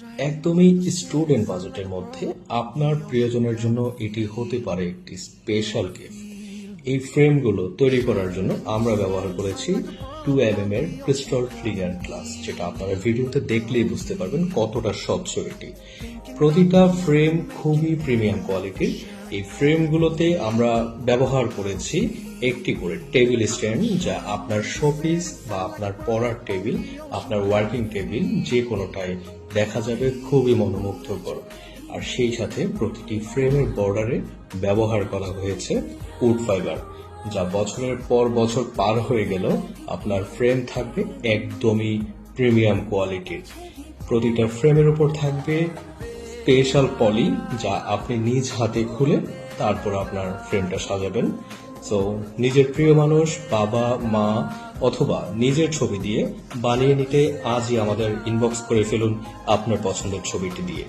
একদমই স্টুডেন্ট বাজেটের মধ্যে আপনার প্রিয়জনের জন্য এটি হতে পারে একটি স্পেশাল গিফট এই ফ্রেমগুলো তৈরি করার জন্য আমরা ব্যবহার করেছি টু এম এম এর ক্রিস্টাল ফ্লিগার গ্লাস যেটা আপনারা ভিডিওতে দেখলেই বুঝতে পারবেন কতটা স্বচ্ছ এটি। প্রতিটা ফ্রেম খুবই প্রিমিয়াম কোয়ালিটির এই ফ্রেমগুলোতে আমরা ব্যবহার করেছি একটি করে টেবিল স্ট্যান্ড যা আপনার শোপিস বা আপনার পড়ার টেবিল, আপনার ওয়ার্কিং টেবিল যে কোনোটাই দেখা যাবে খুবই মনোমুগ্ধকর। আর সেই সাথে প্রতিটি ফ্রেমের বর্ডারে ব্যবহার করা হয়েছে উড ফাইবার, যা বছরের পর বছর পার হয়ে গেল আপনার ফ্রেম থাকবে একদমই প্রিমিয়াম কোয়ালিটির। প্রতিটা ফ্রেমের উপর থাকবে স্পেশাল পলি যা আপনি নিজ হাতে খুলে তারপর আপনার ফ্রেমটা সাজাবেন। সো নিজের প্রিয় মানুষ, বাবা, মা অথবা নিজের ছবি দিয়ে বানিয়ে নিতে আজই আমাদের ইনবক্স করে ফেলুন আপনার পছন্দের ছবিটি দিয়ে।